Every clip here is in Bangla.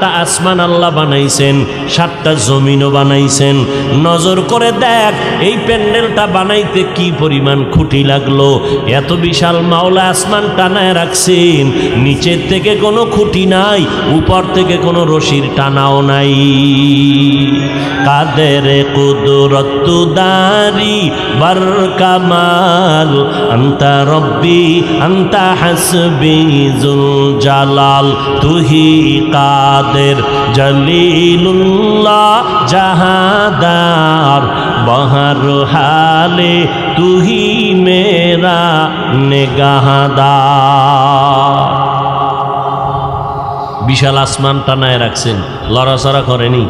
সাতটা আসমান আল্লাহ বানাইছেন, সাতটা জমিনও বানাইছেন। নজর করে দেখ, এই প্যান্ডেলটা বানাইতে কি পরিমাণ খুঁটি লাগল। এত বিশাল মাওলা আসমান টানায় রাখছেন, নিচের থেকে কোনো খুঁটি নাই, উপর থেকে কোনো রশির টানাও নাই। কাদের কুদরতুদারি বার কামাল আন্তা রব্বি, আন্তা হাসবি, জুল জালাল, তুহি কাদের জলিলুল্লাহ জাহাদার বহর হালে তুহি মেরা নেগাহাদার। বিশাল আসমান টানায় রাখছেন, লড়াচড়া করেনি।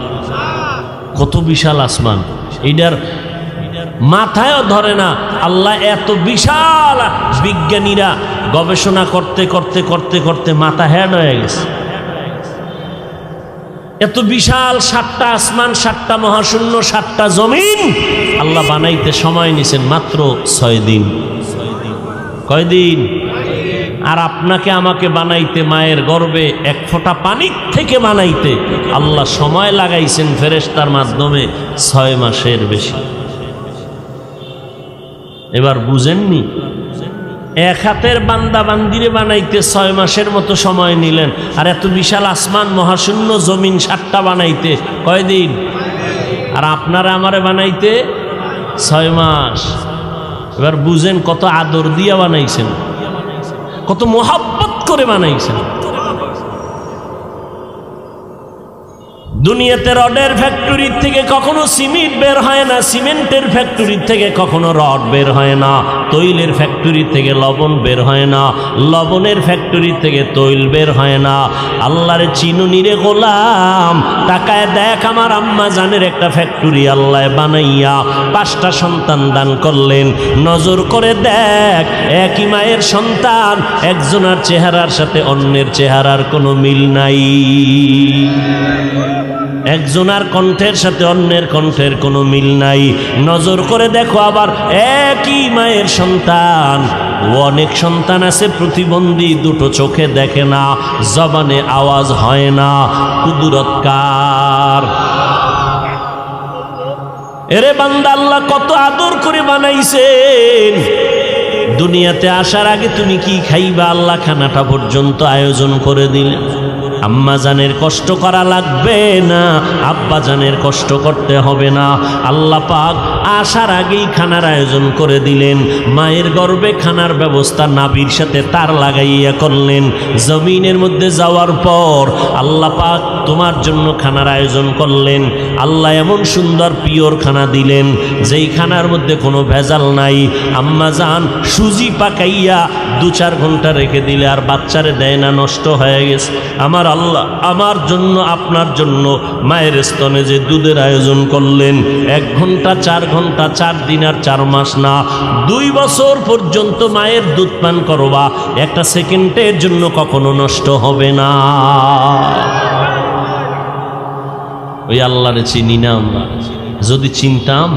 কত বিশাল আসমান। এইটার মাথায়ও ধরে না, আল্লাহ এত বিশাল বিজ্ঞানীরা গবেষণা করতে করতে করতে করতে মাথা হ্যাড হয়ে গেছে। এত বিশাল সাতটা আসমান, সাতটা মহাশূন্য, সাতটা জমিন। আল্লাহ বানাইতে সময় নিছেন মাত্র ছয় দিন। কয় দিন? আর আপনাকে আমাকে বানাইতে মায়ের গর্বে এক ফোঁটা পানির থেকে বানাইতে আল্লাহ সময় লাগাইছেন ফেরেস্তার মাধ্যমে ছয় মাসের বেশি। এবার বুঝেননি? এক হাতের বান্দা বান্দিরে বানাইতে ছয় মাসের মতো সময় নিলেন। আর এত বিশাল আসমান, মহাশূন্য জমিন সাতটা বানাইতে। কয়দিন আর আপনারা আমারে বানাইতে ছয় মাস। এবার বুঝেন কত আদর দিয়া বানাইছেন। কত মোহাব্বত করে বানাইছেন। দুনিয়াতে রডের ফ্যাক্টরি থেকে কখনো সিমেন্ট বের হয় না সিমেন্টের ফ্যাক্টরি থেকে কখনো রড বের হয় না, তৈলের ফ্যাক্টরি থেকে লবণ বের হয় না, লবণের ফ্যাক্টরি থেকে তৈল বের হয় না। আল্লাহর চিনুনিরে গোলাম টাকায় দেখ আমার আম্মা জানের একটা ফ্যাক্টরি আল্লাহ বানাইয়া পাঁচটা সন্তান দান করলেন। নজর করে দেখ, একই মায়ের সন্তান, একজনার চেহারার সাথে অন্যের চেহারার কোনো মিল নাই। একজনার কণ্ঠের সাথে অন্যের কণ্ঠের কোনো মিল নাই। নজর করে দেখো আবার একই মায়ের সন্তান। অনেক সন্তান আছে, প্রতিবন্ধী দুটো চোখে দেখে না, জবানে আওয়াজ হয় না, কুদুরৎকার। এরে বান্দা, আল্লাহ কত আদর করে বানাইছেন। দুনিয়াতে আসার আগে তুমি কি খাইবা? আল্লাহ খানাটা পর্যন্ত আয়োজন করে দিলেন। আম্মা জানের কষ্ট করা লাগবে না আব্বা জানের কষ্ট করতে হবে না। আল্লাহ পাক আসার আগেই খানার আয়োজন করে দিলেন। মায়ের গর্বে খানার ব্যবস্থা নাবির সাথে তার লাগাইয়া করলেন। জমিনের মধ্যে যাওয়ার পর আল্লাহ পাক তোমার জন্য খানার আয়োজন করলেন। আল্লাহ এমন সুন্দর পিওর খানা দিলেন, যেই খানার মধ্যে কোনো ভেজাল নাই। আম্মা যান সুজি পাকাইয়া দু চার ঘণ্টা রেখে দিলে আর বাচ্চারে দেয় না, নষ্ট হয়ে গেছে। আমার আল্লাহ আমার জন্য, আপনার জন্য মায়ের স্তনে যে দুধের আয়োজন করলেন, এক ঘণ্টা, চার ঘণ্টা, চার দিন আর চার মাস না, দুই বছর পর্যন্ত মায়ের দুধ পান করবা, একটা সেকেন্ডের জন্য কখনো নষ্ট হবে না। ওই আল্লাহরে চিনি না আমরা। যদি চিনতাম,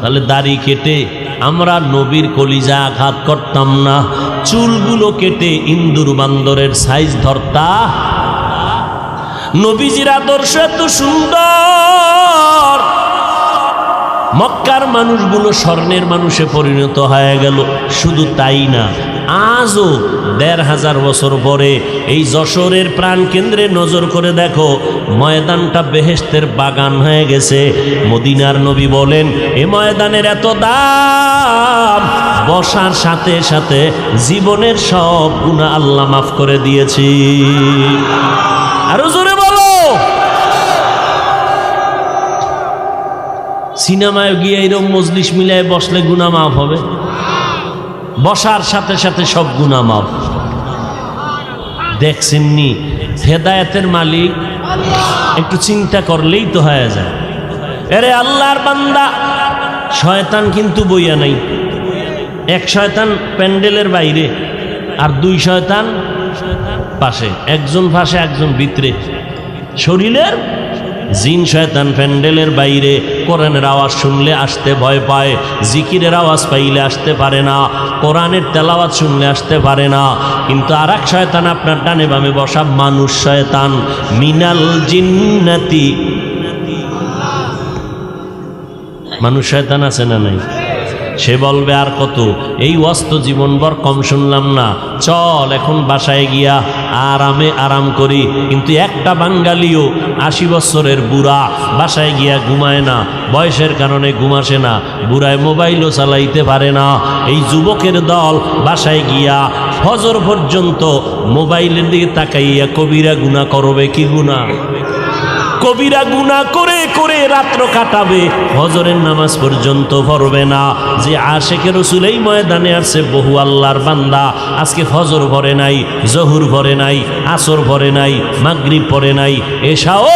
তাহলে দাড়ি কেটে আমরা নবীর কলিজা আঘাত করতাম না, চুলগুলো কেটে ইন্দুর বান্দরের সাইজ ধরতা নবীজির আদর্শ এত সুন্দর। মক্কার মানুষগুলো স্বর্ণের মানুষে পরিণত হয়ে গেল। শুধু তাই না, আজও দেড় হাজার বছর পরে এই যশোরের প্রাণ কেন্দ্রে নজর করে দেখো, ময়দানটা বেহেস্তের বাগান হয়ে গেছে। মদিনার নবী বলেন, এ ময়দানের এত দাম, বসার সাথে সাথে জীবনের সব গুণা আল্লাহ মাফ করে দিয়েছি। আরও সিনেমায় গিয়ে এরকম মজলিস মিলায় বসলে গুণা মাফ হবে? বসার সাথে সাথে সব গুণা মাফ। দেখছেননি? হেদায়েতের মালিক। একটু চিন্তা করলেই তো হয়ে যায়। এরে আল্লাহর বান্দা, শয়তান কিন্তু বইয়া নাই। এক শয়তান প্যান্ডেলের বাইরে আর দুই শয়তান পাশে। একজন পাশে, একজন ভিতরে। শরীরের জিন শয়তান প্যান্ডেলের বাইরে কোরআনের আওয়াজ শুনলে আসতে ভয় পায়, জিকিরের আওয়াজ পাইলে আসতে পারে না, কোরআনের তেলাওয়াজ শুনলে আসতে পারে না। কিন্তু আর এক শয়তান আপনার ডানে বামে বসা মানুষ শয়তান। মিনাল জিন্নাতি। মানুষ শয়তান আছে না নাই? সে বলবে, আর কত? এই অস্ত জীবনভর কম শুনলাম না। চল এখন বাসায় গিয়া আরামে আরাম করি। কিন্তু একটা বাঙালিও আশি বছরের বুড়া বাসায় গিয়া ঘুমায় না। বয়সের কারণে ঘুমাসে না। বুড়ায় মোবাইলও চালাইতে পারে না। এই যুবকের দল বাসায় গিয়া ফজর পর্যন্ত মোবাইলের দিকে তাকাইয়া কবিরা গুণা করবে কি গুণা কবিরা গুণা করে করে রাত্র কাটাবে। হজরের নামাজ পর্যন্ত ভরবে না। যে আশেকের রসুল এই ময়দানে আসছে বহু আল্লাহর বান্দা। আজকে ফজর ভরে নাই, জহুর ভরে নাই, আসর ভরে নাই, মাগরিব পরে নাই, এসাও।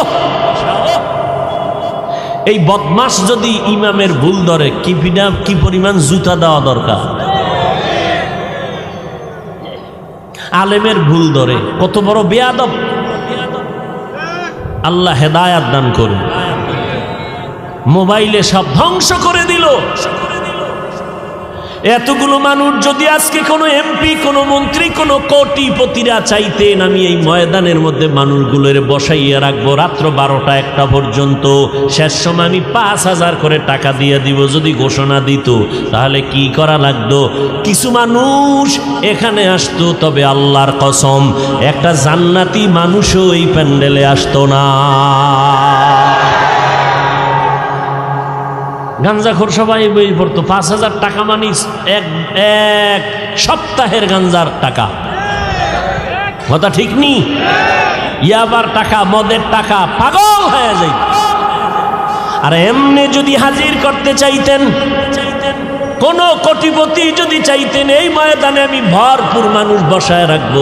এই বদমাস যদি ইমামের ভুল ধরে, কি বিনা, কি পরিমাণ জুতা দেওয়া দরকার? আলেমের ভুল ধরে, কত বড় বেয়াদব। আল্লাহ হেদায়াত দান করুন। মোবাইলে সব ধ্বংস করে দিল। এতগুলো মানুষ যদি আজকে কোনো এমপি, কোনো মন্ত্রী, কোনো কোটিপতিরা চাইতেন, আমি এই ময়দানের মধ্যে মানুষগুলোর বসাইয়া রাখব। রাত্র বারোটা একটা পর্যন্ত। শেষ সময় আমি পাঁচ হাজার করে টাকা দিয়ে দিব, যদি ঘোষণা দিত, তাহলে কি করা লাগতো? কিছু মানুষ এখানে আসতো, তবে আল্লাহর কসম, একটা জান্নাতি মানুষও এই প্যান্ডেলে আসতো না। গাঞ্জাখোর সবাই বই পড়তো। পাঁচ হাজার টাকা মানিস, এক এক সপ্তাহের গাঞ্জার টাকা। কথা ঠিক নি? ইয়াবার টাকা, মদের টাকা, পাগল হয়ে যাই আর এমনি যদি হাজির করতে চাইতেন, কোন কোটিপতি যদি চাইতেন, এই ময়দানে আমি ভরপুর মানুষ বসায় রাখব।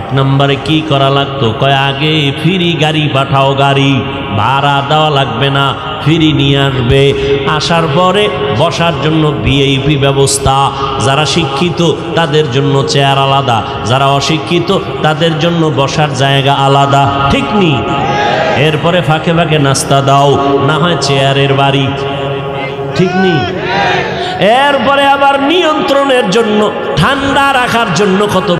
এক নম্বরে কি করা লাগতো? কয়, আগে ফিরি গাড়ি, পাঠাও গাড়ি। ভাড়া দেওয়া লাগবে না, ফ্রি নিয়ে আসবে। আসার পরে বসার জন্য ভিআইপি ব্যবস্থা। যারা শিক্ষিত, তাদের জন্য চেয়ার আলাদা। যারা অশিক্ষিত, তাদের জন্য বসার জায়গা আলাদা। ঠিক নি? এরপরে ফাঁকে ফাঁকে নাস্তা দাও, না হয় চেয়ারের বাড়ি। ঠিক নেই এরপরে আবার নিয়ন্ত্রণের জন্য, ঠান্ডা রাখার জন্য কত